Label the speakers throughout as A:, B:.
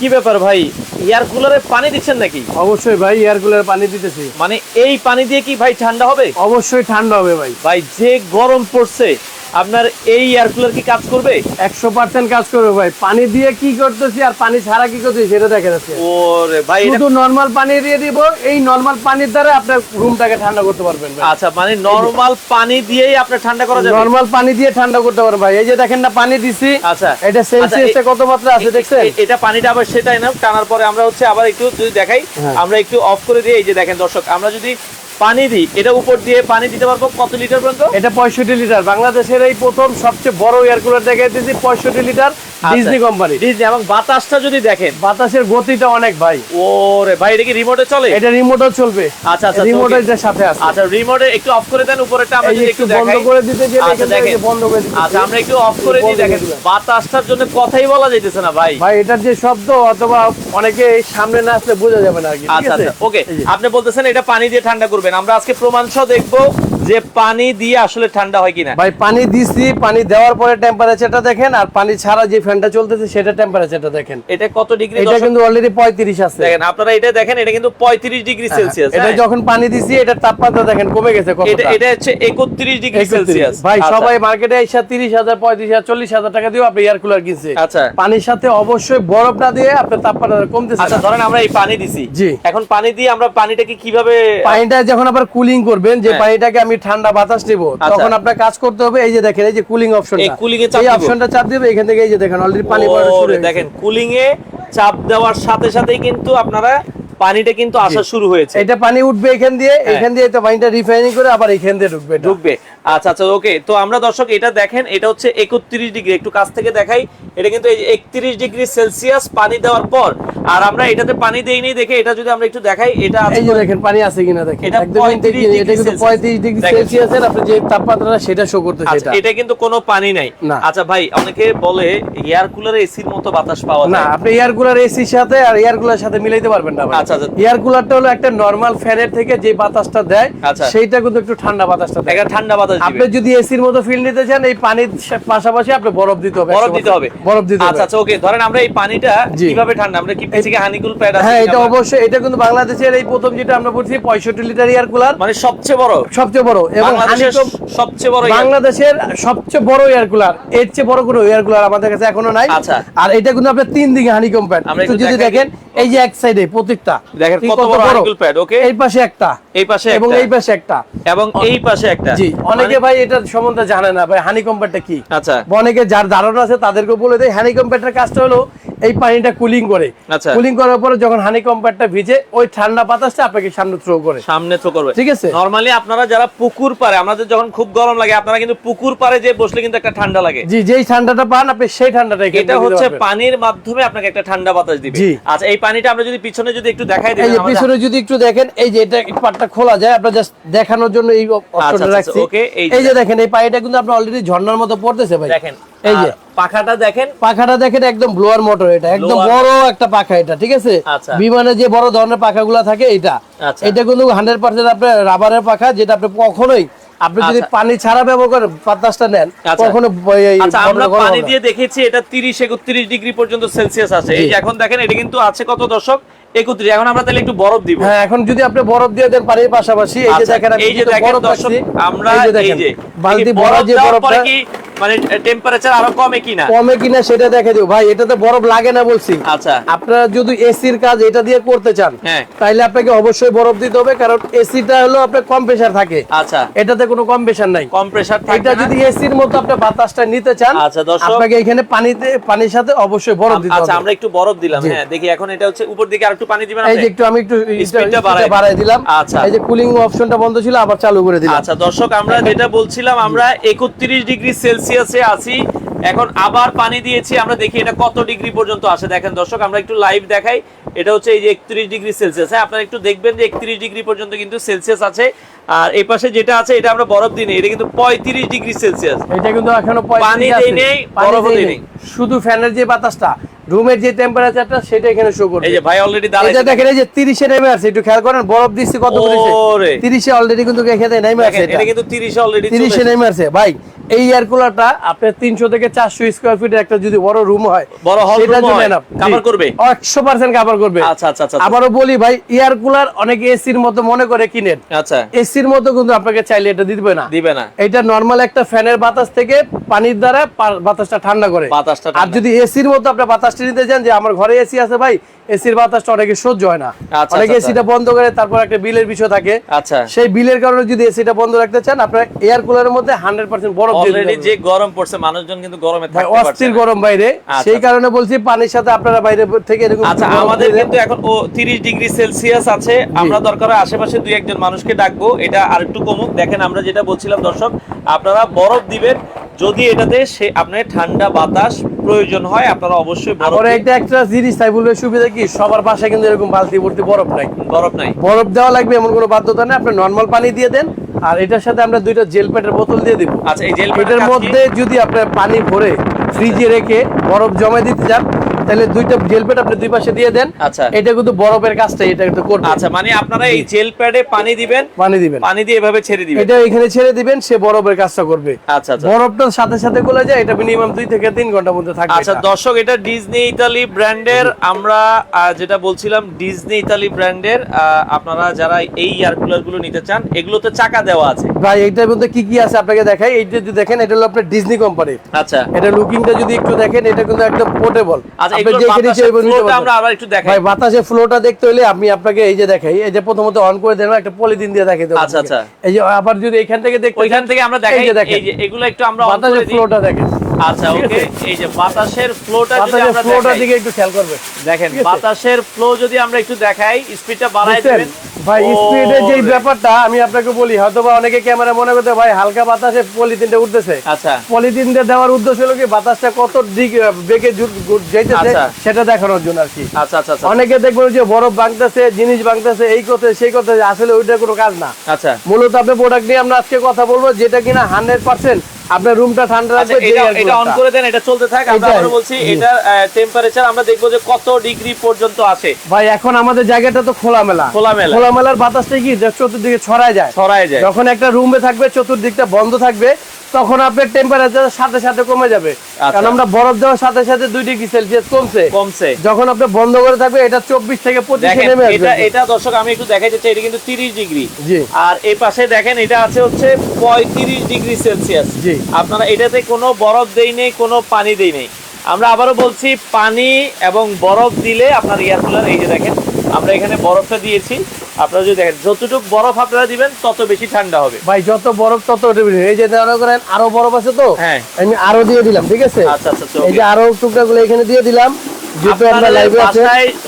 A: কি ব্যাপার ভাই? এয়ার কুলারে পানি দিচ্ছেন নাকি?
B: অবশ্যই ভাই এয়ার কুলারে পানি দিতেছি।
A: মানে এই পানি দিয়ে কি ভাই ঠান্ডা হবে?
B: অবশ্যই ঠান্ডা হবে ভাই।
A: ভাই যে গরম পড়ছে আপনার এই এয়ার কুলার কি কাজ করবে?
B: একশো পার্সেন্ট কাজ করবে ভাই। পানি দিয়ে কি করতেছি আর পানি ছাড়া কি করতেছি সেটা দেখে যাচ্ছে।
A: ওরে ভাই
B: শুধু নর্মাল পানি দিয়ে দিব এই নর্মাল পানির দ্বারা আপনার রুমটাকে ঠান্ডা করতে পারবেন
A: আচ্ছা মানে নরমাল পানি দিয়েই আপনার ঠান্ডা করা যাবে?
B: নর্মাল পানি দিয়ে ঠান্ডা করতে পারবেন ভাই। এই যে দেখেন না পানি দিছি।
A: আচ্ছা।
B: এটা সেলসিয়াসে
A: আচ্ছা,
B: কত মাত্রা আছে দেখছেন?
A: এটা পানিটা আবার সেটাই না টানার পরে আমরা হচ্ছে আবার একটু যদি দেখাই
B: হ্যাঁ।
A: আমরা একটু অফ করে দিই। এই যে দেখেন দর্শক আমরা যদি পানি দিই। এটা উপর দিয়ে পানি দিতে পারব কত লিটার পর্যন্ত
B: এটা পঁয়ষট্টি লিটার। বাংলাদেশের এই প্রথম সবচেয়ে বড় এয়ার কুলার দেখাইতেছি, পঁয়ষট্টি লিটার। ডিজনি কোম্পানি
A: ডিজনি এবং বাতাসটা যদি দেখেন।
B: বাতাসের গতিটা অনেক ভাই।
A: ওরে ভাই এটা কি রিমোটে চলে?
B: এটা রিমোটও চলবে।
A: আচ্ছা আচ্ছা
B: রিমোট
A: okay।
B: এটার সাথে আছে।
A: আচ্ছা রিমোটে একটু অফ করে দেন উপরেরটা আমরা যদি
B: একটু
A: একটু
B: বন্ধ করে দিতে গেলে
A: আচ্ছা দেখেন।
B: বন্ধ করে দিতে
A: আচ্ছা আমরা একটু অফ করে দিই দেখেন। বাতাসটার জন্য কথাই বলা যাইতেছে না ভাই।
B: ভাই এটার যে শব্দ অথবা অনেকে সামনে না আসলে বোঝা যাবে না আর কি
A: আচ্ছা আচ্ছা ওকে। আপনি বলতেছেন এটা পানি দিয়ে ঠান্ডা করবেন। আমরা আজকে প্রমাণ সহ দেখব যে পানি দিয়ে আসলে ঠান্ডা হয় কিনা।
B: ভাই পানি দিছি পানি দেওয়ার পরে টেম্পারেচারটা দেখেন আর পানি ছাড়া যে ফ্যানটা চলতেছে সেটা টেম্পারেচারটা দেখেন।
A: এটা কত ডিগ্রি
B: এটা কিন্তু অলরেডি পঁয়ত্রিশ আছে।
A: দেখেন আপনারা এটা দেখেন এটা কিন্তু পঁয়ত্রিশ ডিগ্রি সেলসিয়াস
B: এটা যখন পানি দিছি এটার তাপমাত্রা দেখেন কমে গেছে
A: হ্যাঁ? এটা এটা হচ্ছে একত্রিশ ডিগ্রি সেলসিয়াস
B: ভাই সবাই মার্কেটে এসে তিরিশ হাজার পঁয়ত্রিশ হাজার চল্লিশ হাজার টাকা দিয়েও আপনি এয়ার কুলার কিনছে।
A: আচ্ছা।
B: পানির সাথে অবশ্যই বরফ না দিয়ে আপনার তাপমাত্রা কমতেছে
A: আচ্ছা ধরেন আমরা এই পানি দিছি।
B: জি।
A: এখন পানি দিয়ে আমরা পানিটাকে কীভাবে
B: পানিটা যখন আবার কুলিং করবেন যে
A: হ্যাঁ।
B: পানিটাকে আমি ঠান্ডা বাতাস নিব
A: আচ্ছা।
B: তখন আপনার কাজ করতে হবে এই যে দেখেন এই যে কুলিং অপশনটা
A: এই cooling এ চাপ
B: এই অপশনটা চাপ দিবে এখান থেকে এই যে দেখেন অলরেডি পানি পড়া শুরু
A: দেখেন কুলিং এ চাপ দেওয়ার সাথে সাথেই কিন্তু আপনারা পানিটা কিন্তু আসা শুরু হয়েছে
B: এটা পানি উঠবে এখান দিয়ে
A: হ্যাঁ।
B: এখান দিয়ে তো পানিটা রিফাইনিং করে আবার এখান দিয়ে ঢুকবে
A: ঢুকবে আচ্ছা আচ্ছা ওকে তো আমরা দর্শক এটা দেখেন এটা হচ্ছে একত্রিশ ডিগ্রি একটু কাছ থেকে দেখাই এটা কিন্তু এই একত্রিশ ডিগ্রি সেলসিয়াস পানি দেওয়ার পর আর আমরা এটাতে পানি দেইনি দেখে এটা যদি আমরা একটু দেখাই এটা
B: এই যে দেখেন পানি আছে কিনা দেখেন
A: এটা
B: একদম
A: 35
B: এটা কিন্তু
A: ডিগ্রি
B: 35 ডিগ্রি
A: দেখেন।
B: সেলসিয়াসের আপনি যে তাপমাত্রা সেটা শো করতেছে
A: আচ্ছা
B: এটা
A: এটা কিন্তু কোনো পানি নাই। আচ্ছা ভাই অনেকে বলে এয়ার কুলারে এসির মতো বাতাস পাওয়া
B: না আপনি এয়ার কুলার এসির সাথে আর এয়ার কুলার সাথে মিলাইতে পারবেন না।
A: আচ্ছা, আচ্ছা।
B: এয়ার কুলারটা হলো একটা নরমাল ফ্যানের থেকে যে বাতাসটা দেয়
A: আচ্ছা।
B: সেইটা কিন্তু একটু ঠান্ডা বাতাসটা দেয়।
A: একটা ঠান্ডা বাতাস
B: আপনি যদি এসির মতো ফিল নিতে চান এই পানির পাশাপাশি আপনি বরফ দিতে হবে।
A: বরফ দিতে হবে।
B: বরফ দিতে হবে।
A: আচ্ছা ওকে ধরেন আমরা এই পানিটা কীভাবে ঠান্ডা? আমরা কি পিছিয়ে হানিকুল প্যাড আছে
B: হ্যাঁ এটা অবশ্যই। এটা কিন্তু বাংলাদেশের এই প্রথম যেটা আমরা বলছি পঁয়ষট্টি লিটার এয়ার কুলার।
A: মানে সবচেয়ে বড়।
B: সবচেয়ে বড়। এবং
A: সবচেয়ে বড়
B: বাংলাদেশের সবচেয়ে বড় এয়ার কুলার। এর চেয়ে বড় কোনো এয়ার কুলার আমাদের কাছে এখনও নাই।
A: আচ্ছা।
B: আর এটা কিন্তু আপনার তিন দিকে হানি কম্প্যাট
A: আমরা
B: একটু
A: একটু
B: যদি দেখেন এই যে এক সাইডে প্রত্যেকটা
A: দেখেন কত বড় আঙ্গুল প্যাড ওকে
B: এই পাশে একটা।
A: এই পাশে
B: এবং এই পাশে একটা।
A: এবং এই পাশে একটা।
B: জি অনেকে
A: মানে-
B: ভাই এটা সম্বন্ধে জানে না। ভাই হানি কম্প্যাটটা কি?
A: আচ্ছা।
B: অনেকে যার ধারণা আছে তাদেরকে বলে দেয় হানি কম্প্যাটের কাজটা হলো এই পানিটা কুলিং করে।
A: আচ্ছা।
B: কুলিং করার পরে যখন হানি কম্প্যাটটা ভিজে ওই ঠান্ডা বাতাসটা আপনাকে সামনে থ্রো করে।
A: সামনে তো করবে।
B: ঠিক আছে?
A: নরমালি আপনারা যারা পুকুর পারে আমাদের যখন খুব গরম লাগে আপনারা কিন্তু পুকুর পারে যে বসলে কিন্তু একটা ঠান্ডা লাগে।
B: জি যেই ঠান্ডাটা পান আপনি সেই ঠান্ডাটা
A: এটা হচ্ছে পানির মাধ্যমে আপনাকে একটা ঠান্ডা বাতাস দিবে। আচ্ছা এই পানিটা আমরা যদি পিছনে যদি একটু দেখাই দিই
B: পিছনে যদি একটু দেখেন এই যে এটা পাটটা খোলা যায় আপনার জাস্ট দেখানোর জন্য এই অপশনটা
A: আচ্ছা,
B: রাখছি।
A: okay, এই যে-
B: এই যে দেখেন এই পানিটা কিন্তু আপনার অলরেডি ঝর্ণার মতো পড়তেছে ভাই।
A: দেখেন
B: এই যে
A: পাখাটা দেখেন
B: পাখাটা দেখেন একদম ব্লোয়ার মোটর এটা একদম বড় একটা পাখা এটা ঠিক আছে
A: আচ্ছা।
B: বিমানে যে বড় ধরনের পাখাগুলো থাকে এটা
A: আচ্ছা।
B: এটা কিন্তু হান্ড্রেড পার্সেন্ট আপনার রাবারের পাখা যেটা আপনি কখনোই আপনি যদি
A: আচ্ছা।
B: পানি ছাড়া ব্যবহার করেন বাতাসটা নেন। কখনো
A: আমরা পানি দিয়ে দেখেছি এটা 30 31 ডিগ্রি পর্যন্ত সেলসিয়াস আছে এই যে এখন দেখেন এটা কিন্তু আছে কত দশক 31 এখন আমরা তাহলে একটু বরফ দিব।
B: হ্যাঁ এখন যদি আপনি বরফ দিয়ে দেন পানির পাশাপাশি এই যে
A: আচ্ছা,
B: দেখেন
A: এই যে দেখেন দর্শক আমরা
B: এই যে বালতি ভরা যে বরফটা
A: মানে টেম্পারেচার আরও কমে কিনা?
B: কমে কিনা সেটা দেখে দিও। ভাই এটাতে বরফ লাগে না বলছি।
A: আচ্ছা।
B: আপনারা যদি এসির কাজ এটা দিয়ে করতে চান
A: হ্যাঁ।
B: তাইলে আপনাকে অবশ্যই বরফ দিতে হবে কারণ এসিটা হলো আপনার কম প্রেসার থাকে।
A: আচ্ছা।
B: এটাতে কোনো কম প্রেসার নাই।
A: কম প্রেসার
B: এটা যদি এসির মতো আপনি বাতাসটা নিতে চান
A: আচ্ছা, দর্শক।
B: আপনাকে এখানে পানিতে পানির সাথে অবশ্যই বরফ দিতে
A: আচ্ছা
B: হবে।
A: আমরা একটু বরফ দিলাম। হ্যাঁ দেখি এখন এটা হচ্ছে উপর দিকে আরেকটু পানি দিবেন
B: এই যে একটু আমি একটু
A: স্পিডটা বাড়াই
B: দিলাম।
A: আচ্ছা।
B: এই যে কুলিং অপশনটা বন্ধ ছিল আবার চালু করে দিলাম।
A: আচ্ছা দর্শক আমরা যেটা বলছিলাম আমরা একত্রিশ ডিগ্রি সেলসিয়াসে আছি। এখন আবার পানি দিয়েছি আমরা দেখি এটা কত ডিগ্রি পর্যন্ত আসে। দেখেন দর্শক আমরা একটু লাইভ দেখাই। এটা হচ্ছে এই যে একত্রিশ ডিগ্রি সেলসিয়াস। হ্যাঁ আপনারা একটু দেখবেন যে একত্রিশ ডিগ্রি পর্যন্ত কিন্তু সেলসিয়াস আছে। আর এই পাশে যেটা আছে এটা আমরা বরফ দিই এটা কিন্তু পঁয়ত্রিশ ডিগ্রি সেলসিয়াস।
B: এটা কিন্তু এখনও
A: পানি
B: 35
A: দেই নেই,
B: পানি
A: বরফও
B: দেই নেই। শুধু ফ্যানের যে বাতাসটা রুমের যে টেম্পারেচারটা সেটা এখানে শো করবে।
A: এই যে ভাই অলরেডি
B: এটা দেখেন এই যে 30 এ নেমে আছে একটু খেয়াল করেন বরফ কত করেছে 30 এ অলরেডি কিন্তু এখানে নেমে আছে এটা।
A: কিন্তু 30 অলরেডি
B: 30 এ নেমে আছে ভাই এই এয়ার কুলারটা আপনার 300 থেকে 400 স্কয়ার ফিটের একটা যদি বড় রুম হয়
A: বড়
B: সেটার
A: room
B: জন্য enough।
A: করবে?
B: 100% কভার করবে।
A: আচ্ছা আচ্ছা আচ্ছা।
B: আবারও বলি ভাই এয়ার কুলার অনেকে এসির মতো মনে করে কিনেন।
A: আচ্ছা।
B: এসির মতো কিন্তু আপনাকে চাইলে এটা দিবে না।
A: দিবে না।
B: এটা নরমাল একটা ফ্যানের বাতাস থেকে পানির দ্বারা বাতাসটা ঠান্ডা করে।
A: বাতাসটা
B: আর যদি এসির মতো আপনি বাতাসটা নিতে চান যে আমার ঘরে এসি আছে ভাই এসির বাতাসটা অনেকে সহ্য হয় না।
A: আচ্ছা,
B: অনেকে
A: আচ্ছা,
B: এসিটা বন্ধ করে তারপর একটা বিলের বিষয় থাকে।
A: আচ্ছা।
B: সেই বিলের কারণে যদি এসিটা বন্ধ রাখতে চান আপনার এয়ার কুলারের মধ্যে হান্ড্রেড পার্সেন্ট বরফ দিয়ে দিতে
A: অলরেডি যে গরম পড়ছে মানুষজন কিন্তু গরমে থাকতে পারছে
B: অস্থির গরম বাইরে।
A: আচ্ছা।
B: সেই কারণে বলছি পানির সাথে আপনারা বাইরে থেকে এরকম
A: আচ্ছা আমাদের কিন্তু এখন ও 30 ডিগ্রি সেলসিয়াস আছে। আমরা দরকার আশেপাশে দুই একজন মানুষকে ডাকবো। এটা আর একটু কমুক। দেখেন আমরা যেটা বলছিলাম দর্শক আপনারা বরফ দিবেন। যদি এটাতে সে আপনার ঠান্ডা বাতাস প্রয়োজন হয় আপনারা অবশ্যই বরফ
B: একটা একটা জিনিস তাই বলবে সুবিধা কি? সবার বাসায় কিন্তু এরকম বালতি ভর্তি বরফ নাই।
A: বরফ নাই।
B: বরফ দেওয়া লাগবে এমন কোনো বাধ্যতা নেই আপনি নর্মাল পানি দিয়ে দেন আর এটার সাথে আমরা দুইটা জেল প্যাটের বোতল দিয়ে দিব।
A: আচ্ছা এই জেল
B: প্যাটের মধ্যে যদি আপনার পানি ভরে ফ্রিজে রেখে বরফ জমা দিতে চান তাহলে দুইটা জেল প্যাড আপনি দুই পাশে দিয়ে দেন।
A: আচ্ছা।
B: এটা কিন্তু বরফের কাজটা এটা কিন্তু করবে।
A: আচ্ছা মানে আপনারা এই জেল প্যাডে পানি দিবেন
B: পানি দিবেন।
A: পানি দিয়ে এভাবে ছেড়ে দিবেন।
B: এটা এখানে ছেড়ে দিবেন সে বরফের কাজটা করবে।
A: আচ্ছা আচ্ছা।
B: বরফটার সাথে সাথে গলে যায় এটা মিনিমাম দুই থেকে তিন ঘণ্টার মধ্যে থাকবে
A: আচ্ছা দর্শক এটা ডিজনি ইতালি ব্র্যান্ডের আমরা যেটা বলছিলাম ডিজনি ইতালি ব্র্যান্ডের আহ, আপনারা যারা এই এয়ার কুলারগুলো নিতে চান এগুলোতে চাকা দেওয়া আছে।
B: ভাই এইটার মধ্যে কি কি আছে আপনাকে দেখাই? এইটা যদি দেখেন এটা হলো আপনার ডিজনি কোম্পানি
A: আচ্ছা।
B: এটা লুকিংটা যদি একটু দেখেন এটা কিন্তু একদম পোর্টেবল
A: আচ্ছা আমরা আবার একটু দেখাই।
B: ভাই বাতাসের ফ্লোটা দেখতে হলে আমি আপনাকে এই যে দেখাই এই যে প্রথমত অন করে দেন একটা পলিথিন দিয়ে দেখাই দেবো
A: আচ্ছা, আচ্ছা।
B: এই যে আবার যদি এখান থেকে দেখতে
A: ওইখান থেকে আমরা দেখাই
B: যে দেখেন।
A: এই যে এগুলো একটু আমরা
B: বাতাসের। ফ্লোটা দেখেন।
A: আচ্ছা ওকে এই যে বাতাসের ফ্লোটা যদি আমরা
B: ফ্লোটার দিকে একটু খেয়াল করবে
A: দেখেন বাতাসের ফ্লো যদি আমরা একটু দেখাই স্পিডটা বাড়াই দিবেন।
B: ভাই স্পিডের যে ব্যাপারটা আমি আপনাকে বলি হয়তো বা অনেকে ক্যামেরা মনে করতে ভাই হালকা বাতাসে পলিথিনটা উঠতেছে।
A: আচ্ছা।
B: পলিথিনটা দেওয়ার উদ্দেশ্য হলো কি বাতাসটা কত দিক বেগে যাইতেছে
A: আচ্ছা।
B: সেটা দেখানোর জন্য আর কি।
A: আচ্ছা আচ্ছা আচ্ছা।
B: অনেকে দেখবেন যে বরফ ভাঙতেছে জিনিস ভাঙতেছে এই করতে সেই করতে আসলে ওইটা কোনো কাজ না।
A: আচ্ছা।
B: মূলত আপনার প্রোডাক্ট নিয়ে আমরা আজকে কথা বলব যেটা কিনা হান্ড্রেড পার্সেন্ট আপনার রুমটা ঠান্ডা
A: আচ্ছা
B: রাখবে
A: এটা এটা অন করে দেন এটা চলতে থাক। আমরা আবার বলছি
B: এটা
A: এটার টেম্পারেচার আমরা দেখব যে কত ডিগ্রি পর্যন্ত আসে
B: ভাই এখন আমাদের জায়গাটা তো খোলামেলা।
A: খোলামেলা।
B: খোলামেলার বাতাসটা কি? চতুর্দিকে ছড়ায় যায়।
A: ছড়ায় যায়।
B: যখন একটা রুমে থাকবে চতুর্দিকটা বন্ধ থাকবে। তখন আপনার টেম্পারেচার সাথে সাথে কমে যাবে।
A: আচ্ছা।
B: কারণ আমরা বরফ দেওয়ার সাথে সাথে দুই ডিগ্রি সেলসিয়াস কমছে।
A: কমছে।
B: যখন আপনি বন্ধ করে থাকবে এটা চব্বিশ থেকে পঁচিশে নেমে
A: এটা এটা দর্শক আমি একটু দেখাই যাচ্ছি এটা কিন্তু 30 ডিগ্রি।
B: জি।
A: আর এই পাশে দেখেন এটা আছে হচ্ছে 35 ডিগ্রি সেলসিয়াস।
B: জি।
A: আপনারা এটাতে কোনো বরফ দেই নেই কোনো পানি দেই নেই। আমরা আবারও বলছি পানি এবং বরফ দিলে আপনার এয়ার কুলার এই যে দেখেন আমরা এখানে বরফটা দিয়েছি। আপনারা যদি দেখেন যতটুকু বরফ আপনারা দিবেন তত বেশি ঠান্ডা হবে।
B: ভাই যত বরফ তত এই যে মনে করেন আরও বরফ আছে তো?
A: হ্যাঁ।
B: আমি আরও দিয়ে দিলাম ঠিক আছে?
A: আচ্ছা আচ্ছা আচ্ছা,
B: এই। যে আরও টুকরাগুলো এখানে দিয়ে দিলাম।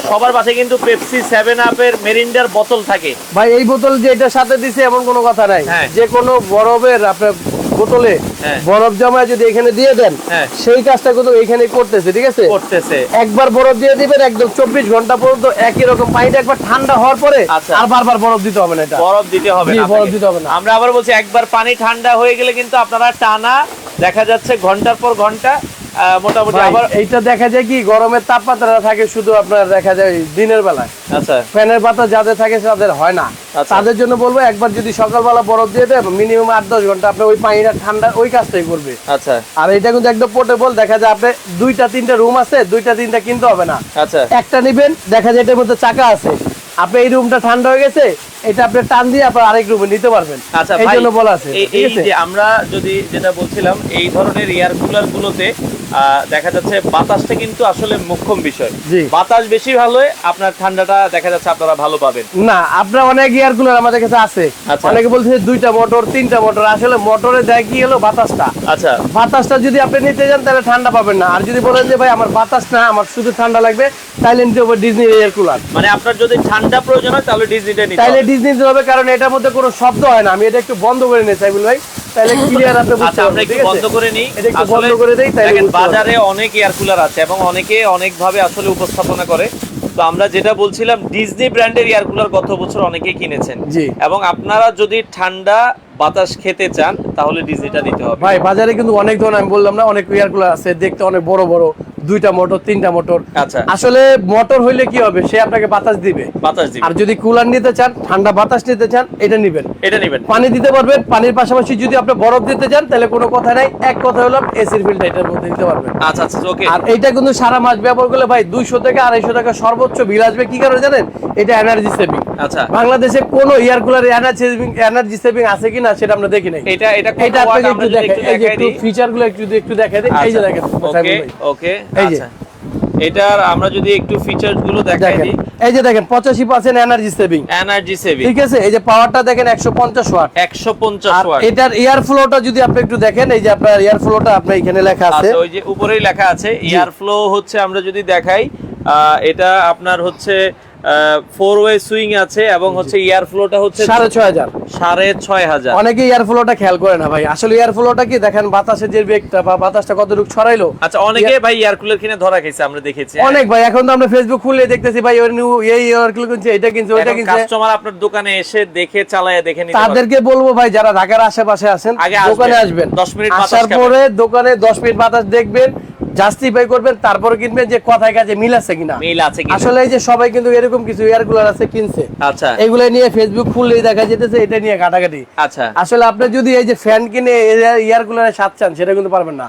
A: সবার পাশে কিন্তু পেপসি সেভেন আপের মেরিন্ডার বোতল থাকে।
B: ভাই এই বোতল যে এটার সাথে দিছে এমন কোনো কথা নাই।
A: হ্যাঁ।
B: যে কোনো বরফের আপনার বোতলে
A: হ্যাঁ।
B: বরফ জমায় যদি এখানে দিয়ে দেন
A: হ্যাঁ।
B: সেই কাজটা কিন্তু এখানে করতেছে ঠিক আছে
A: করতেছে
B: একবার বরফ দিয়ে দিবেন একদম চব্বিশ ঘণ্টা পর্যন্ত একই রকম পানিটা একবার ঠান্ডা হওয়ার পরে
A: আচ্ছা।
B: আর বারবার বরফ দিতে হবে না এটা
A: বরফ দিতে হবে না
B: বরফ দিতে হবে না।
A: আমরা আবার বলছি একবার পানি ঠান্ডা হয়ে গেলে কিন্তু আপনারা টানা দেখা যাচ্ছে ঘণ্টার পর ঘণ্টা মোটামুটি আবার
B: এইটা দেখা যায় কি গরমের তাপমাত্রা থাকে শুধু আপনার দেখা যায় দিনের বেলায়।
A: আচ্ছা।
B: ফ্যানের বাতাস যাদের থাকে তাদের হয় না।
A: আচ্ছা।
B: তাদের জন্য বলব একবার যদি সকালবেলা বরফ দিয়ে দেয় মিনিমাম আট দশ ঘণ্টা আপনি ওই পানিটা ঠান্ডা ওই কাজটাই করবে।
A: আচ্ছা।
B: আর এটা কিন্তু একদম পোর্টেবল দেখা যায় আপনি দুইটা তিনটা রুম আছে দুইটা তিনটা কিনতে হবে না।
A: আচ্ছা।
B: একটা নিবেন দেখা যায় এটার মধ্যে চাকা আছে। আপনি এই রুমটা ঠান্ডা হয়ে গেছে এটা আপনি টান দিয়ে আপনার আরেক রুমে নিতে পারবেন।
A: আচ্ছা
B: এই জন্য বলা আছে
A: এই- যে আমরা যদি যেটা বলছিলাম এই ধরনের এয়ার কুলার গুলোতে দেখা যাচ্ছে বাতাসটা কিন্তু আসলে মুখ্যম বিষয়। বাতাস বেশি ভালো আপনার ঠান্ডাটা দেখা যাচ্ছে আপনারা ভালো পাবেন।
B: না আপনার অনেক এয়ার কুলার আমাদের কাছে আছে।
A: আচ্ছা।
B: অনেকে বলছে দুইটা মোটর তিনটা মোটর আসলে মোটরে দেয় কি হলো? বাতাসটা।
A: আচ্ছা।
B: বাতাসটা যদি আপনি নিতে যান তাহলে ঠান্ডা পাবেন না। আর যদি বলেন যে ভাই আমার বাতাস না আমার শুধু ঠান্ডা লাগবে তাহলে নিতে হবে ডিজনি এয়ার কুলার
A: মানে আপনার যদি ঠান্ডা প্রয়োজন হয় তাহলে ডিজনিটা নিতে
B: তাহলে ডিজনি হবে কারণ এটার মধ্যে কোনো শব্দ হয় না। আমি এটা একটু বন্ধ করে নিতে চাই বলি ভাই। তাহলে ক্লিয়ার আপনি বুঝতে
A: আচ্ছা আমরা একটু বন্ধ করে নিই।
B: এটা একটু বন্ধ করে দেই তাহলে।
A: বাজারে অনেক এয়ার কুলার আছে এবং অনেকে অনেক ভাবে আসলে উপস্থাপনা করে। তো আমরা যেটা বলছিলাম ডিজনি ব্র্যান্ডের এয়ার কুলার গত বছর অনেকে কিনেছেন।
B: জি।
A: এবং আপনারা যদি ঠান্ডা বাতাস খেতে চান তাহলে ডিজনিটা নিতে হবে।
B: ভাই বাজারে কিন্তু অনেক ধরনের আমি বললাম না অনেক এয়ার কুলার আছে দেখতে অনেক বড় বড়। দুইটা মোটর তিনটা মোটর।
A: আচ্ছা।
B: আসলে মোটর হইলে কি হবে? সে আপনাকে বাতাস দিবে।
A: বাতাস দিবে।
B: আর যদি কুলার নিতে চান ঠান্ডা বাতাস নিতে চান এটা নিবেন।
A: এটা নেবেন।
B: পানি দিতে পারবেন। পানির পাশাপাশি যদি আপনি বরফ দিতে চান তাহলে কোনো কথা নাই। এক কথা হলো এসির ফিল্টার এটার মধ্যে দিতে পারবেন।
A: আচ্ছা আচ্ছা ওকে।
B: আর এটা কিন্তু সারা মাস ব্যবহার করলে ভাই দুইশো থেকে আড়াইশো টাকা সর্বোচ্চ বিল আসবে। কি কারণে জানেন? এটা এনার্জি সেভিং
A: আচ্ছা।
B: বাংলাদেশে কোনো air cooler energy saving energy saving আছে কিনা সেটা আমরা দেখি নাই।
A: এটা এটা
B: এটা আপনাকে একটু
A: দেখাই
B: একটু
A: দিই।
B: ফিচারগুলো একটু একটু দেখে দিই। এই যে দেখেন
A: ওকে ওকে আচ্ছা। এটার আমরা যদি একটু ফিচারসগুলো দেখাই দিই।
B: এই যে দেখেন পঁচাশি percent energy saving
A: energy saving
B: ঠিক আছে? এই যে পাওয়ারটা দেখেন একশো পঞ্চাশ ওয়াট
A: 150
B: আর
A: ওয়াট
B: এটার এয়ার ফ্লোটা যদি আপনি একটু দেখেন এই যে আপনার এয়ার ফ্লোটা আপনার এখানে লেখা আছে।
A: আচ্ছা ওই যে উপরেই লেখা আছে এয়ার ফ্লো হচ্ছে আমরা যদি দেখাই আহ, এটা আপনার হচ্ছে ফোর ওয়ে সুইং আছে এবং হচ্ছে এয়ার ফ্লোটা হচ্ছে
B: সাড়ে ছয় হাজার।
A: সাড়ে ছয় হাজার।
B: অনেকে এয়ার ফ্লোটা খেয়াল করে না ভাই। আসলে এয়ার ফ্লোটা কি দেখেন বাতাসের যে বেগটা বা বাতাসটা কতটুকু ছড়াইলো।
A: আচ্ছা অনেকে ভাই এয়ার কুলার কিনে ধরা খেয়েছে আমরা দেখেছি।
B: অনেক ভাই এখন তো আমরা ফেসবুক খুললে দেখতেছি ভাই ওই নিউ এই এয়ার কুলার কিনছে এটা কিনছে ওইটা কিনছে।
A: কাস্টমার আপনার দোকানে এসে দেখে চালায় দেখে নিতে
B: তাদেরকে বলব ভাই যারা ঢাকার আশেপাশে আছেন
A: আগে
B: দোকানে
A: আসবেন।
B: আসবেন
A: 10 মিনিট বাতাস
B: আসার পরে দোকানে 10 মিনিট বাতাস দেখবেন জাস্টিফাই করবেন তারপরে কিনবেন যে কথায় কাজে মিল আছে কিনা।
A: মিল আছে
B: আসলে এই যে সবাই কিন্তু এরকম কিছু এয়ার কুলার আছে কিনছে।
A: আচ্ছা।
B: এগুলো নিয়ে ফেসবুক খুললেই দেখা যেতেছে এটা নিয়ে ঘাটাঘাটি।
A: আচ্ছা।
B: আসলে আপনি যদি এই যে ফ্যান কিনে এয়ার কুলারে স্বাদ চান সেটা কিন্তু পারবেন না।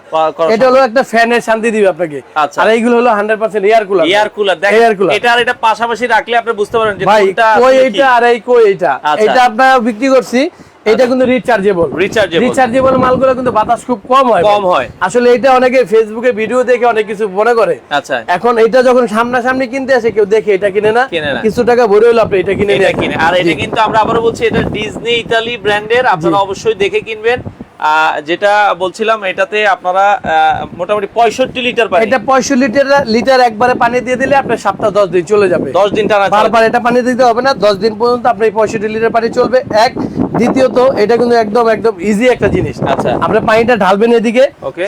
B: এটা হলো একটা ফ্যানের শান্তি দিবে আপনাকে।
A: আচ্ছা।
B: আর এইগুলো হলো hundred percent air cooler.
A: Air cooler.
B: Air cooler.
A: এটা আর এটা পাশাপাশি রাখলে আপনি বুঝতে পারবেন যে
B: ভাই
A: কোনটা
B: কই এইটা আর এই কই এইটা।
A: আচ্ছা।
B: এটা আপনারা বিক্রি করছি। এটা কিন্তু রিচার্জেবল
A: Rechargeable।
B: রিচার্জেবল মালগুলো কিন্তু বাতাস খুব কম হয়
A: কম হয়।
B: আসলে এটা অনেকে ফেসবুকে ভিডিও দেখে অনেক কিছু মনে করে।
A: আচ্ছা।
B: এখন এটা যখন সামনাসামনি কিনতে আসে কেউ দেখে এটা কিনে না। কিছু টাকা ভরে হলো আপনি এটা কিনে
A: এটা কিনে। আর এটা কিন্তু আমরা আবারও বলছি এটা ডিজনি ইতালি ব্র্যান্ডের আপনারা অবশ্যই দেখে কিনবেন। যেটা বলছিলাম এটাতে আপনারা মোটামুটি পঁয়ষট্টি লিটার পানি।
B: এটা পঁয়ষট্টি লিটার লিটার একবারে পানি দিয়ে দিলে আপনার সপ্তাহ দশ দিন চলে যাবে।
A: দশ দিন টানা
B: বারবার এটা পানি দিতে হবে না দশ দিন পর্যন্ত আপনি পঁয়ষট্টি লিটার পানি চলবে। এক দ্বিতীয়ত এটা কিন্তু একদম একদম ইজি একটা জিনিস।
A: আচ্ছা।
B: আপনি পানিটা ঢালবেন এদিকে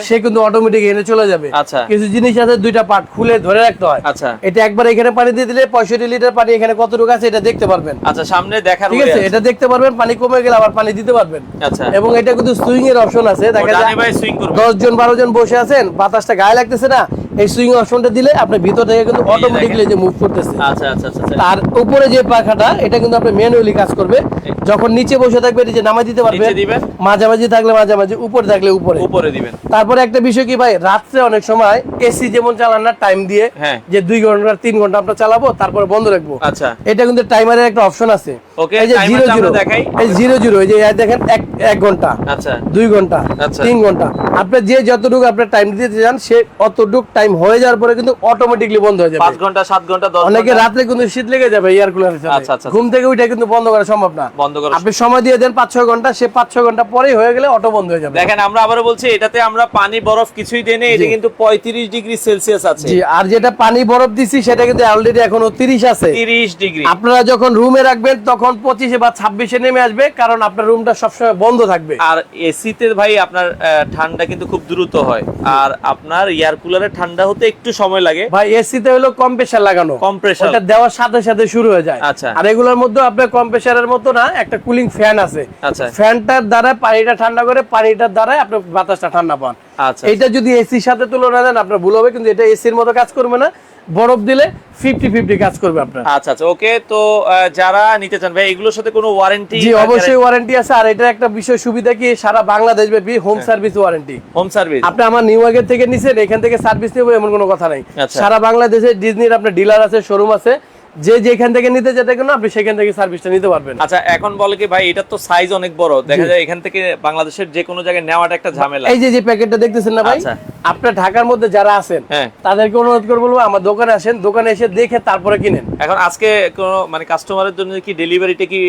B: সে কিন্তু অটোমেটিক এনে চলে যাবে।
A: আচ্ছা।
B: কিছু জিনিস আছে দুইটা পার্ট খুলে ধরে রাখতে হয়।
A: আচ্ছা।
B: এটা একবার এখানে পানি দিয়ে দিলে পঁয়ষট্টি লিটার পানি এখানে কতটুকু আছে এটা দেখতে পারবেন।
A: আচ্ছা সামনে দেখার
B: ঠিক আছে। এটা দেখতে পারবেন পানি কমে গেলে আবার পানি দিতে পারবেন।
A: আচ্ছা।
B: এবং এটা কিন্তু সুইং এর অপশন আছে দেখা যায়। দশ জন বারো জন বসে আছেন বাতাসটা গায়ে লাগতেছে না এই সুইং অপশনটা দিলে আপনার ভিতর থেকে কিন্তু
A: যে
B: অটোমেটিকলি যে মুভ করতেছে।
A: আচ্ছা আচ্ছা আচ্ছা আচ্ছা।
B: তার উপরে যে পাখাটা এটা কিন্তু আপনি ম্যানুয়ালি কাজ করবে। যখন নিচে বসে থাকবেন এই যে নামাই দিতে
A: নিচে দিবেন।
B: মাঝামাঝি থাকলে মাঝামাঝি উপরে থাকলে উপরে।
A: উপরে দিবেন।
B: তারপরে একটা বিষয় কি ভাই রাত্রে অনেক সময় এসি যেমন চালান না টাইম দিয়ে
A: হ্যাঁ।
B: যে দুই ঘণ্টা তিন ঘণ্টা আমরা চালাবো তারপরে বন্ধ রাখব।
A: আচ্ছা।
B: এটা কিন্তু টাইমারের একটা অপশন আছে। এই যে জিরো জিরো এই জিরো জিরো এই যে দেখেন এক এক ঘণ্টা
A: আচ্ছা।
B: দুই ঘণ্টা
A: আচ্ছা।
B: তিন ঘণ্টা। আপনি যে যতটুকু আপনার টাইম দিতে চান সে অতটুকু টাইম হয়ে যাওয়ার পরে কিন্তু অটোমেটিকলি বন্ধ হয়ে যাবে।
A: পাঁচ ঘণ্টা সাত ঘণ্টা
B: অনেকে রাত্রে কিন্তু শীত লেগে যাবে এয়ার কুলার
A: আচ্ছা, আচ্ছা।
B: ঘুম থেকে উঠে কিন্তু বন্ধ করা সম্ভব না।
A: বন্ধ করা
B: আপনি সময় দিয়ে দেন পাঁচ ছয় ঘণ্টা সে পাঁচ ছয় ঘণ্টা পরেই হয়ে গেলে অটো বন্ধ হয়ে যাবে।
A: দেখেন আমরা আবারও বলছি এটাতে আমরা পানি বরফ কিছুই দেই না এটা কিন্তু পঁয়ত্রিশ ডিগ্রি সেলসিয়াস আছে।
B: জি আর যেটা পানি বরফ দিছি সেটা কিন্তু অলরেডি এখনও তিরিশ আছে।
A: তিরিশ ডিগ্রি।
B: আপনারা যখন রুমে রাখবেন তখন পঁচিশে বা ছাব্বিশে নেমে আসবে কারণ আপনার রুমটা সবসময় বন্ধ থাকবে।
A: আর এসিতে ভাই আপনার ঠান্ডা কিন্তু খুব দ্রুত হয়। আর আপনার এয়ার কুলারে ঠান্ডা হতে একটু সময় লাগে।
B: ভাই এসিতে হলো কম্প্রেসার লাগানো।
A: Compressor।
B: ওটা দেওয়ার সাথে সাথে শুরু হয়ে যায়।
A: আচ্ছা।
B: আর এগুলোর মধ্যে আপনার কম্প্রেসারের মতো না একটা কুলিং ফ্যান আছে।
A: আচ্ছা।
B: ফ্যানটার দ্বারা পানিটা ঠান্ডা করে পানিটার দ্বারা আপনি বাতাসটা ঠান্ডা পান।
A: আচ্ছা।
B: এটা যদি এসির সাথে তুলনা দেন আপনার ভুল হবে কিন্তু এটা এসির মতো কাজ করবে না। বরফ দিলে ফিফটি ফিফটি কাজ করবে আপনার।
A: আচ্ছা আচ্ছা ওকে তো যারা নিতে চান ভাই এগুলোর সাথে কোনো ওয়ারেন্টি
B: জি অবশ্যই ওয়ারেন্টি আছে। আর এটা একটা বিষয় সুবিধা কি সারা বাংলাদেশ ব্যাপী home service warranty
A: home service
B: আপনি আমার নিউ ইয়র্কের থেকে নিছেন এখান থেকে সার্ভিস নেব এমন কোনো কথা নাই।
A: আচ্ছা।
B: সারা বাংলাদেশে ডিজনির আপনার ডিলার আছে শোরুম আছে। যে যেখান থেকে নিতে যেতে কেন আপনি সেখান থেকে সার্ভিসটা নিতে পারবেন।
A: আচ্ছা এখন বলে কি ভাই এটা তো সাইজ অনেক বড়। দেখা যায় এখান থেকে বাংলাদেশের যে কোনো জায়গায় নেওয়াটা একটা ঝামেলা।
B: এই যে যে প্যাকেটটা দেখতেছেন না ভাই?
A: আচ্ছা।
B: আপনার ঢাকার মধ্যে যারা আছেন
A: হ্যাঁ।
B: তাদেরকে অনুরোধ করে বলব আমার দোকানে আসেন দোকানে এসে দেখে তারপরে কিনেন।
A: এখন আজকে কোনো মানে কাস্টমারের জন্য কি ডেলিভারিটা কি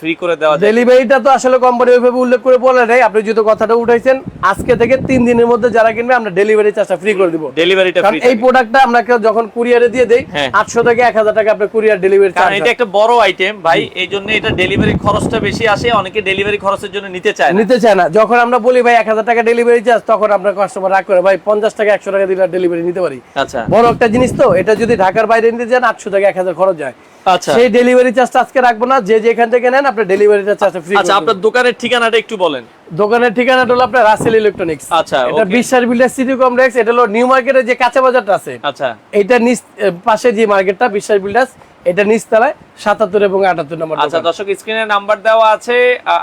A: ফ্রি করে দেওয়া যায়?
B: ডেলিভারিটা তো আসলে কোম্পানি ওইভাবে উল্লেখ করে বলে নাই। আপনি যেহেতু কথাটা উঠাইছেন আজকে থেকে তিন দিনের মধ্যে যারা কিনবে আমরা ডেলিভারি চার্জটা ফ্রি করে দিব।
A: ডেলিভারিটা
B: এই প্রোডাক্টটা আমরা যখন কুরিয়ারে দিয়ে দেই
A: হ্যাঁ।
B: আটশো থেকে এক হাজার টাকা আপনি কুরিয়ার ডেলিভারি
A: কারণ এটা একটা বড় আইটেম ভাই এই জন্য এটা ডেলিভারি খরচটা বেশি আসে অনেকে ডেলিভারি খরচের জন্য নিতে চায়
B: নিতে চায় না। যখন আমরা বলি ভাই এক হাজার টাকা ডেলিভারি চার্জ তখন আপনার কাস্টমার রাগ করে ভাই পঞ্চাশ টাকা একশো টাকা দিলে ডেলিভারি নিতে পারি।
A: আচ্ছা।
B: বড় একটা জিনিস তো এটা যদি ঢাকার বাইরে নিতে যান আটশো টাকা এক হাজার খরচ যায়।
A: আচ্ছা।
B: সেই ডেলিভারি চার্জটা আজকে রাখব না যে যেখান থেকে নেন আপনার ডেলিভারি চার্জ ফ্রি
A: আচ্ছা আপনার দোকানের ঠিকানাটা একটু বলেন।
B: দোকানের ঠিকানাটা হলো আপনার রাসেল ইলেকট্রনিক্স
A: আচ্ছা
B: এটা। বিশ্বাস বিল্ডার সিটি কমপ্লেক্স এটা হলো নিউ মার্কেটের যে কাঁচা বাজারটা আছে
A: আচ্ছা
B: এটা নিচ পাশে যে মার্কেটটা বিশ্বাস বিল্ডার্স এটা নিচতলায় সাতাত্তর এবং আটাত্তর নম্বর
A: আচ্ছা দর্শক স্ক্রিনে নাম্বার দেওয়া আছে।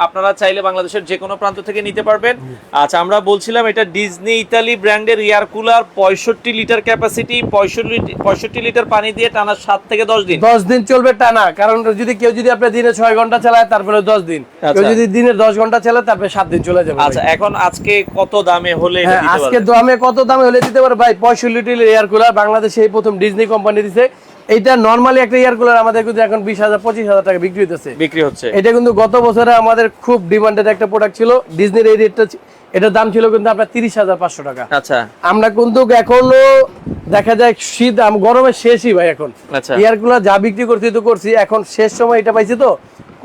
A: আপনারা চাইলে বাংলাদেশের যে কোনো প্রান্ত থেকে নিতে পারবেন। আচ্ছা আমরা বলছিলাম এটা ডিজনি ইতালি ব্র্যান্ডের এয়ার কুলার পঁয়ষট্টি লিটার ক্যাপাসিটি পঁয়ষট্টি পঁয়ষট্টি লিটার পানি দিয়ে টানা সাত থেকে দশ দিন।
B: দশ দিন চলবে টানা কারণ যদি কেউ যদি আপনার দিনে ছয় ঘণ্টা চালায় তারপরে দশ দিন। কেউ
A: আচ্ছা।
B: যদি দিনে দশ ঘণ্টা চালায় তারপরে সাত দিন চলে যাবে।
A: আচ্ছা এখন আজকে কত দামে হলে
B: হ্যাঁ আজকে দামে কত দামে হলে দিতে পারে ভাই পঁয়ষট্টি লিটার এয়ার কুলার বাংলাদেশে এই প্রথম ডিজনি কোম্পানি দিছে। এইটা নর্মালি একটা এয়ার কুলার আমাদের কিন্তু এখন বিশ হাজার পঁচিশ হাজার টাকা বিক্রি হইতেছে।
A: বিক্রি হচ্ছে।
B: এটা কিন্তু গত বছরে আমাদের খুব ডিমান্ডেড একটা প্রোডাক্ট ছিল। ডিজনির এই রেটটা এটার দাম ছিল কিন্তু আপনার তিরিশ হাজার পাঁচশো টাকা।
A: আচ্ছা।
B: আমরা কিন্তু এখনও দেখা যায় শীত গরমের শেষই ভাই এখন।
A: আচ্ছা।
B: এয়ার কুলার যা বিক্রি করছি তো করছি এখন শেষ সময় এটা পাইছি তো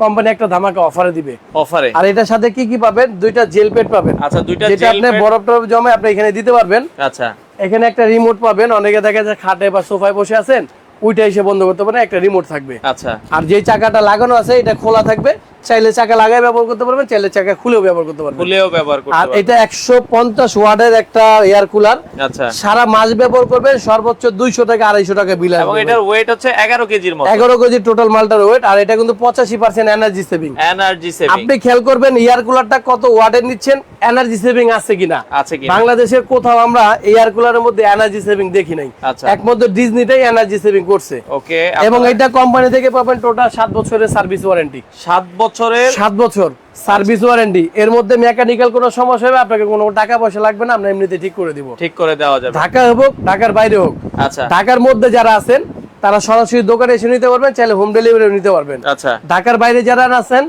B: কোম্পানি একটা ধামাকা অফারে দিবে।
A: অফারে
B: আর এটার সাথে কি কি পাবেন? দুইটা জেল পেট পাবেন।
A: আচ্ছা দুইটা
B: যেটা আপনি বরফ টরফ জমে আপনি এখানে দিতে পারবেন।
A: আচ্ছা।
B: এখানে একটা রিমোট পাবেন অনেকে দেখা যায় খাটে বা সোফায় বসে আছেন। ওইটা এসে বন্ধ করতে পারেন একটা রিমোট থাকবে।
A: আচ্ছা।
B: আর যে চাকাটা লাগানো আছে এটা খোলা থাকবে। চাইলে চাকা লাগাই ব্যবহার করতে পারবেন চাইলে চাকা খুলেও ব্যবহার করতে পারবেন।
A: খুলেও ব্যবহার করতে
B: আর এটা একশো পঞ্চাশ ওয়াটের একটা এয়ার কুলার
A: আচ্ছা।
B: সারা মাস ব্যবহার করবেন সর্বোচ্চ দুইশো টাকা আড়াইশো টাকা বিল
A: এবং এটার ওয়েট হচ্ছে এগারো কেজির মতো।
B: এগারো কেজি টোটাল মালটার ওয়েট আর এটা কিন্তু পঁচাশি percent energy saving
A: energy saving
B: আপনি খেয়াল করবেন এয়ার কুলারটা কত ওয়াটের নিচ্ছেন এনার্জি সেভিং আছে কিনা।
A: আছে কি
B: বাংলাদেশের কোথাও আমরা এয়ার কুলারের মধ্যে এনার্জি সেভিং দেখি নাই।
A: আচ্ছা।
B: একমাত্র ডিজনিটাই এনার্জি সেভিং করছে।
A: ওকে
B: এবং এটা কোম্পানি থেকে পাবেন টোটাল সাত বছরের সার্ভিস ওয়ারেন্টি
A: সাত বছরের
B: সাত বছর সার্ভিস ওয়ারেন্টি এর মধ্যে মেকানিক্যাল কোনো সমস্যা হবে আপনাকে কোনো টাকা পয়সা লাগবে না আমরা এমনিতে ঠিক করে দিব।
A: ঠিক করে দেওয়া যাবে।
B: ঢাকা হোক ঢাকার বাইরে হোক।
A: আচ্ছা।
B: ঢাকার মধ্যে যারা আছেন তারা সরাসরি দোকানে এসে নিতে পারবেন চাইলে হোম ডেলিভারি নিতে পারবেন।
A: আচ্ছা।
B: ঢাকার বাইরে যারা আছেন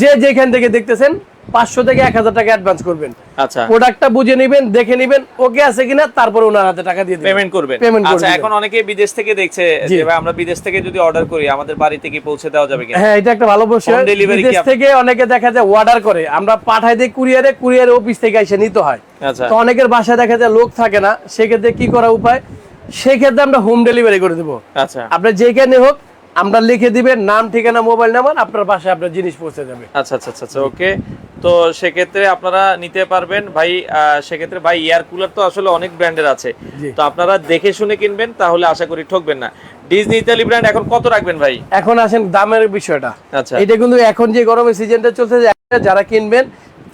B: যে যেখান থেকে দেখতেছেন পাঁচশো থেকে এক হাজার টাকা অ্যাডভান্স করবেন।
A: আচ্ছা।
B: প্রোডাক্টটা বুঝে নেবেন দেখে নেবেন ওকে আছে কিনা তারপরে ওনার হাতে টাকা দিয়ে
A: পেমেন্ট করবেন।
B: করে
A: আচ্ছা এখন অনেকে বিদেশ থেকে দেখছে যে ভাই আমরা বিদেশ থেকে যদি অর্ডার করি আমাদের বাড়িতে কি পৌঁছে দেওয়া যাবে কিনা?
B: হ্যাঁ এটা একটা ভালো
A: delivery
B: বিদেশ থেকে অনেকে দেখা যায় অর্ডার করে। আমরা পাঠাই দিই কুরিয়ারে কুরিয়ার অফিস থেকে এসে নিতে হয়।
A: আচ্ছা।
B: তো অনেকের বাসায় দেখা যায় লোক থাকে না সেক্ষেত্রে কি করা উপায়? সেক্ষেত্রে আমরা হোম ডেলিভারি করে দেবো।
A: আচ্ছা।
B: আপনি যেখানে হোক আমরা লিখে দিবেন নাম ঠিকানা মোবাইল নাম্বার আপনার বাসায় আপনার জিনিস পৌঁছে যাবে।
A: আচ্ছা আচ্ছা আচ্ছা আচ্ছা ওকে। তো সেক্ষেত্রে আপনারা নিতে পারবেন ভাই সেক্ষেত্রে ভাই এয়ার কুলার তো আসলে অনেক ব্র্যান্ডের আছে। তো আপনারা দেখে শুনে কিনবেন তাহলে আশা করি ঠকবেন না। ডিজনি ইতালি ব্র্যান্ড এখন কত রাখবেন ভাই?
B: এখন আসেন দামের বিষয়টা।
A: আচ্ছা।
B: এটা কিন্তু এখন যে গরমের সিজনটা চলছে যারা কিনবেন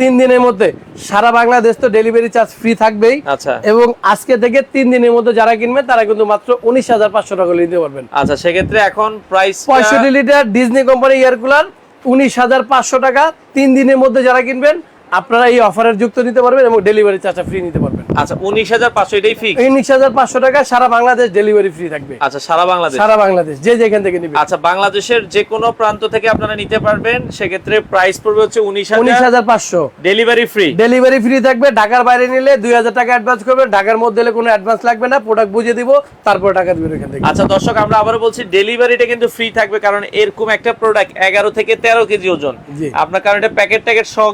B: তিন দিনের মধ্যে সারা বাংলাদেশ তো ডেলিভারি চার্জ ফ্রি থাকবেই।
A: আচ্ছা।
B: এবং আজকে থেকে তিন দিনের মধ্যে যারা কিনবে তারা কিন্তু মাত্র উনিশ হাজার পাঁচশো টাকা নিতে পারবেন।
A: আচ্ছা সেক্ষেত্রে এখন প্রাইস
B: পঁয়ষট্টি litre Disney company air cooler উনিশ হাজার পাঁচশো টাকা। তিন দিনের মধ্যে যারা কিনবেন আপনারা এই অফারের যুক্ত নিতে পারবেন এবং ডেলিভারি চার্জটা ফ্রি নিতে পারবেন।
A: আচ্ছা উনিশ হাজার পাঁচশো এটাই ফিক্স
B: উনিশ হাজার পাঁচশো টাকা সারা বাংলাদেশ ডেলিভারি ফ্রি থাকবে।
A: আচ্ছা সারা বাংলাদেশ?
B: সারা বাংলাদেশ যে যেখান থেকে নিবে।
A: আচ্ছা বাংলাদেশের যে কোনো প্রান্ত থেকে আপনারা নিতে পারবেন সেক্ষেত্রে প্রাইস পড়বে হচ্ছে উনিশ
B: উনিশ
A: হাজার
B: পাঁচশো।
A: ডেলিভারি ফ্রি
B: ডেলিভারি ফ্রি থাকবে ঢাকার বাইরে নিলে দুই হাজার টাকা অ্যাডভান্স করবে ঢাকার মধ্যে হলে কোনো অ্যাডভান্স লাগবে না প্রোডাক্ট বুঝে দিব তারপর টাকা দিবেন এখান থেকে।
A: আচ্ছা দর্শক আমরা আবারও বলছি ডেলিভারিটা কিন্তু ফ্রি থাকবে কারণ এরকম একটা প্রোডাক্ট এগারো থেকে তেরো কেজি ওজন। আপনার কারণ এটা প্যাকেট ট্যাকেট সহ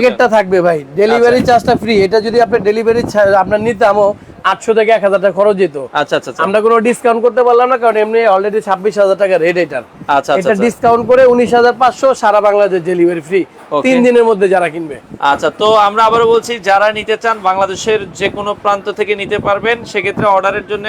B: প্যাকেটটা থাকবে ভাই। ডেলিভারি চার্জটা ফ্রি এটা যদি আপনি ডেলিভারি আপনার নিতামও আটশো থেকে এক হাজার টাকা খরচ যেত।
A: আচ্ছা আচ্ছা আচ্ছা।
B: আমরা কোনো ডিসকাউন্ট করতে পারলাম না কারণ এমনি অলরেডি ছাব্বিশ হাজার টাকা রেট এটার।
A: আচ্ছা আচ্ছা
B: এটা
A: আচ্ছা।
B: ডিসকাউন্ট করে উনিশ হাজার পাঁচশো সারা বাংলাদেশ ডেলিভারি ফ্রি তিন দিনের মধ্যে যারা কিনবে।
A: আচ্ছা তো আমরা আবারও বলছি যারা নিতে চান বাংলাদেশের যে কোনো প্রান্ত থেকে নিতে পারবেন সেক্ষেত্রে অর্ডারের জন্য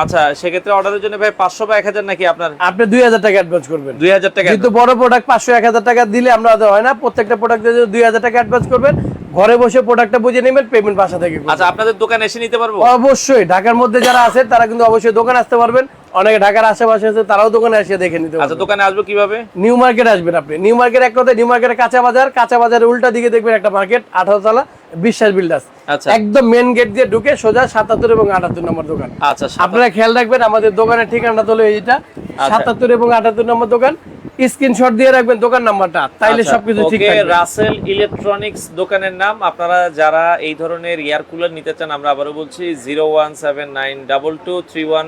A: আচ্ছা সেক্ষেত্রে অর্ডারের জন্য ভাই পাঁচশো বা এক হাজার নাকি আপনার?
B: আপনি দুই হাজার টাকা অ্যাডভান্স করবেন।
A: দুই হাজার টাকা
B: যেহেতু বড় প্রোডাক্ট পাঁচশো এক হাজার টাকা দিলে আমরা হয় না প্রত্যেকটা প্রোডাক্টে দুই হাজার টাকা অ্যাডভান্স করবেন ঘরে বসে প্রোডাক্টটা বুঝে নেবেন পেমেন্ট বাসা থেকে
A: আচ্ছা আপনাদের দোকানে এসে নিতে পারব?
B: অবশ্যই ঢাকার মধ্যে যারা আছে তারা কিন্তু অবশ্যই দোকান আসতে পারবেন। অনেকে ঢাকার আশেপাশে আছে তারাও দোকানে এসে দেখে নিতে
A: আচ্ছা দোকানে আসব কীভাবে?
B: নিউ মার্কেট আসবেন আপনি। নিউ মার্কেট এক কথায় নিউ মার্কেটের কাঁচা বাজার কাঁচা বাজারের উল্টা দিকে দেখবেন একটা মার্কেট আঠারো তলা বিশ্বাস বিল্ডার্স
A: আচ্ছা।
B: একদম মেন গেট দিয়ে ঢুকে সোজা সাতাত্তর এবং আটাত্তর নম্বর দোকান।
A: আচ্ছা
B: আপনারা খেয়াল রাখবেন আমাদের দোকানের ঠিকানাটা হলো এইটা।
A: আচ্ছা।
B: সাতাত্তর এবং আটাত্তর নম্বর দোকান। স্ক্রিনশট দিয়ে রাখবেন দোকান নাম্বারটা তাইলে
A: আচ্ছা,
B: সবকিছু ঠিক
A: ওকে,
B: থাকবে।
A: রাসেল ইলেকট্রনিক্স দোকানের নাম আপনারা যারা এই ধরনের এয়ার কুলার নিতে চান আমরা আবারও বলছি zero one seven nine double two three one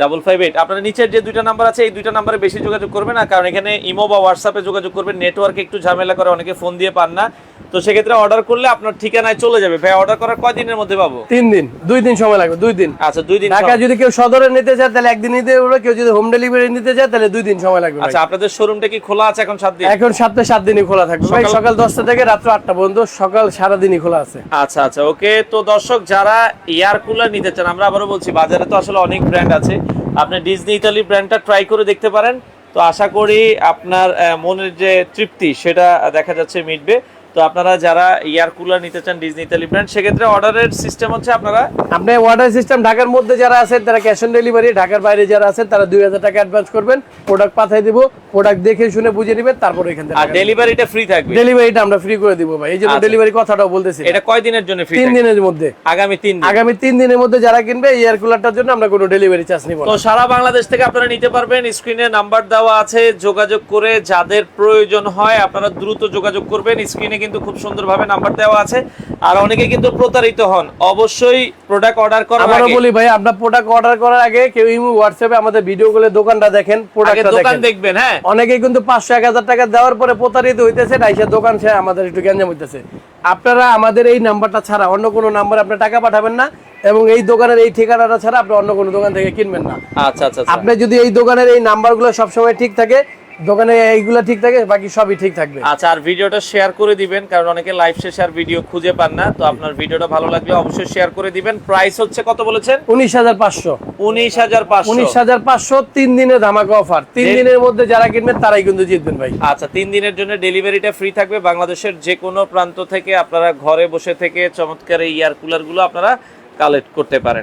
A: double five eight. আপনার নিচের যে দুইটা নাম্বার আছে এই দুইটা নাম্বারে বেশি যোগাযোগ করবেন না কারণ এখানে ইমো বা হোয়াটসঅ্যাপে যোগাযোগ করবেন। নেটওয়ার্কে একটু ঝামেলা করে অনেকে ফোন দিয়ে পান না। তো সেক্ষেত্রে অর্ডার করলে আপনার ঠিকানায় চলে যাবে। ভাই অর্ডার করার কয় দিনের মধ্যে পাবো?
B: তিন দিন দুই দিন সময় লাগবে দুই দিন।
A: আচ্ছা দুই দিন
B: ঢাকা যদি কেউ সদরে নিতে চায় তাহলে একদিন নিতে পারবে কেউ যদি হোম ডেলিভারি নিতে চায় তাহলে দুই দিন সময় লাগবে
A: আচ্ছা আপনাদের শোরুমটা কি খোলা আছে এখন সাত দিন?
B: এখন সাতটা সাত দিনই খোলা থাকবে। ভাই
A: সকাল-
B: দশটা থেকে রাত্র আটটা পর্যন্ত সকাল সারাদিনই খোলা আছে।
A: আচ্ছা আচ্ছা ওকে। তো দর্শক যারা এয়ার কুলার নিতে চান আমরা আবারও বলছি বাজারে তো আসলে অনেক ব্র্যান্ড আছে। আপনি ডিজনি ইতালি ব্র্যান্ডটা ট্রাই করে দেখতে পারেন। তো আশা করি আপনার মনের যে তৃপ্তি সেটা দেখা যাচ্ছে মিটবে। তো আপনারা যারা এয়ার কুলার নিতে চান ডিজনি ইতালি ব্র্যান্ড সেক্ষেত্রে অর্ডারের সিস্টেম হচ্ছে আপনারা
B: আপনি ওয়াটার সিস্টেম ঢাকার মধ্যে যারা আছেন তারা ক্যাশ অন ডেলিভারি ঢাকার বাইরে যারা আছেন তারা দুই হাজার টাকা অ্যাডভান্স করবেন। প্রোডাক্ট পাঠিয়ে দিব প্রোডাক্ট দেখে শুনে বুঝে নেবেন তারপর এখান
A: আর
B: থেকে
A: ডেলিভারিটা ফ্রি থাকবে।
B: ডেলিভারিটা আমরা ফ্রি করে দিব ভাই। এই জন্য
A: আচ্ছা।
B: ডেলিভারি কথাটাও বলতেছি।
A: এটা কয় দিনের জন্য ফ্রি
B: তিন দিনের মধ্যে।
A: আগামী তিন
B: আগামী তিন দিনের মধ্যে যারা কিনবে এয়ার কুলারটার জন্য আমরা কোনো ডেলিভারি চার্জ নিব না।
A: তো সারা বাংলাদেশ থেকে আপনারা নিতে পারবেন। স্ক্রিনে নাম্বার দেওয়া আছে। যোগাযোগ করে যাদের প্রয়োজন হয় আপনারা দ্রুত যোগাযোগ করবেন। স্ক্রিনে কিন্তু খুব সুন্দরভাবে নাম্বার দেওয়া আছে। আর অনেকে কিন্তু প্রতারিত হন। অবশ্যই প্রোডাক্ট অর্ডার করার আগে
B: বলি ভাই আপনার প্রোডাক্ট অর্ডার করার আগে কেউ ইমো হোয়াটসঅ্যাপে আমাদের ভিডিও গুলো দোকানটা দেখেন প্রোডাক্টটা
A: দোকান দেখবেন হ্যাঁ।
B: অনেকে কিন্তু পাঁচশো এক হাজার টাকা দেওয়ার পরে প্রতারিত হইতেছে ডাইসের দোকান সে আমাদের একটু গ্যাঞ্জাম হইতেছে। আপনারা আমাদের এই নাম্বারটা ছাড়া অন্য কোনো নাম্বার আপনি টাকা পাঠাবেন না এবং এই দোকানের এই ঠিকানাটা ছাড়া আপনি অন্য কোনো দোকান থেকে কিনবেন না।
A: আচ্ছা আচ্ছা আচ্ছা।
B: আপনি যদি এই দোকানের এই নাম্বারগুলো সবসময় ঠিক থাকে দোকানে এইগুলো ঠিক থাকে বাকি সবই ঠিক থাকবে।
A: আচ্ছা আর ভিডিওটা শেয়ার করে দিবেন কারণ অনেকে লাইভ শেষে আর ভিডিও খুঁজে পান না তো আপনার ভিডিওটা ভালো লাগলে অবশ্যই শেয়ার করে দিবেন। প্রাইস হচ্ছে কত বলেছেন?
B: উনিশ হাজার পাঁচশো।
A: উনিশ হাজার পাঁচশো।
B: উনিশ হাজার পাঁচশো তিন দিনের ধামাকা অফার তিন দিনের মধ্যে যারা কিনবেন তারাই কিন্তু জিতবেন ভাই।
A: আচ্ছা তিন দিনের জন্য ডেলিভারিটা ফ্রি থাকবে। বাংলাদেশের যে কোনো প্রান্ত থেকে আপনারা ঘরে বসে থেকে চমৎকার এই এয়ার কুলারগুলো আপনারা কালেক্ট করতে পারেন।